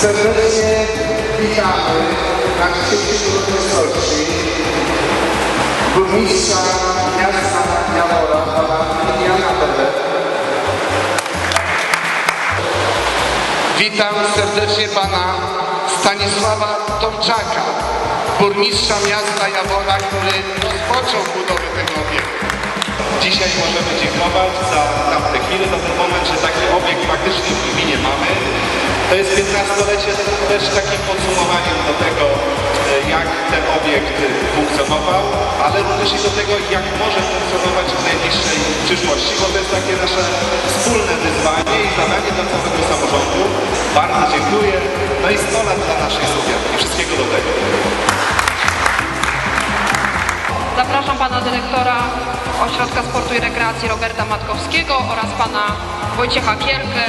Serdecznie witamy na dzisiejszej uroczystości burmistrza miasta Jawora, pana Jana Bele. Witam serdecznie pana Stanisława Tomczaka, burmistrza miasta Jawora, który rozpoczął budowę tego obiektu. Dzisiaj możemy dziękować za tamte chwile, za ten moment, że taki obiekt faktycznie w gminie mamy. To jest 15-lecie też takim podsumowaniem do tego, e, jak ten obiekt funkcjonował, ale również i do tego, jak może funkcjonować w najbliższej przyszłości, bo to jest takie nasze wspólne wyzwanie i zadanie dla Zapraszam pana dyrektora Ośrodka Sportu i Rekreacji Roberta Matkowskiego oraz pana Wojciecha Kierkę,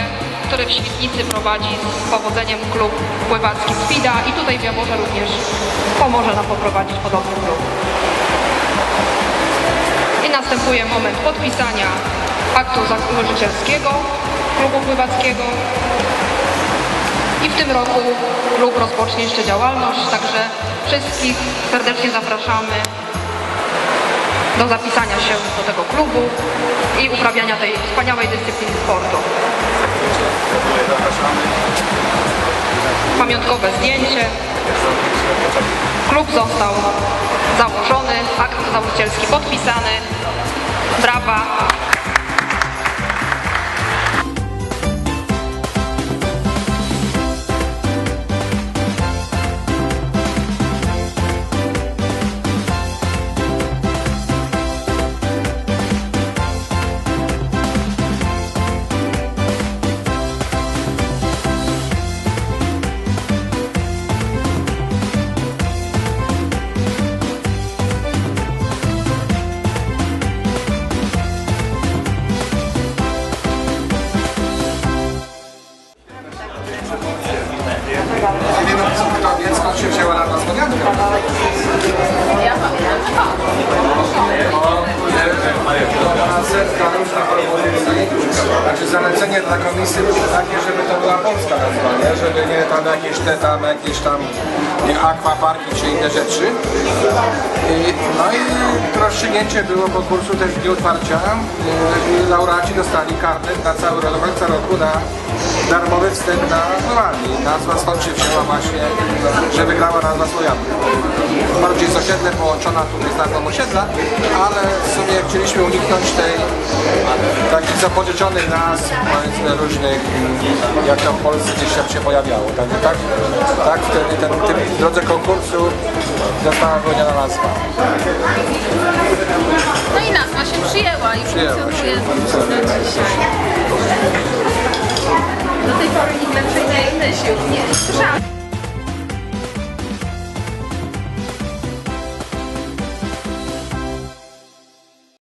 który w Świdnicy prowadzi z powodzeniem klub pływacki Spida i tutaj w Jaworze również pomoże nam poprowadzić podobny klub. I następuje moment podpisania aktu założycielskiego klubu pływackiego. I w tym roku klub rozpocznie jeszcze działalność, także wszystkich serdecznie zapraszamy do zapisania się do tego klubu i uprawiania tej wspaniałej dyscypliny sportu. Pamiątkowe zdjęcie. Klub został założony, akt założycielski podpisany. Brawa. 操 Znaczy zalecenie dla komisji było takie, żeby to była polska nazwa, nie? Żeby nie tam jakieś te tam, jakieś tam nie, aquaparki czy inne rzeczy. I, no i rozstrzygnięcie było konkursu też w dniu otwarcia. I laureaci dostali karnet na cały rok, do roku na darmowy wstęp na pływanie. Nazwa stąd się wzięła właśnie, że wygrała nazwa Słowianka. Bardziej jest osiedle połączona tu z nazwą osiedla, ale w sumie chcieliśmy uniknąć tej takich zapożyczonych nazw, powiedzmy różnych, jak tam w Polsce gdzieś tam się pojawiało. Tak, tak, tak wtedy ten, tym, w drodze konkursu została wyłoniona nazwa. No i nazwa się przyjęła i Przyjęła się. funkcjonuje do dzisiaj. Do tej pory nikt lepszej nie myślił. Nie, słyszałam.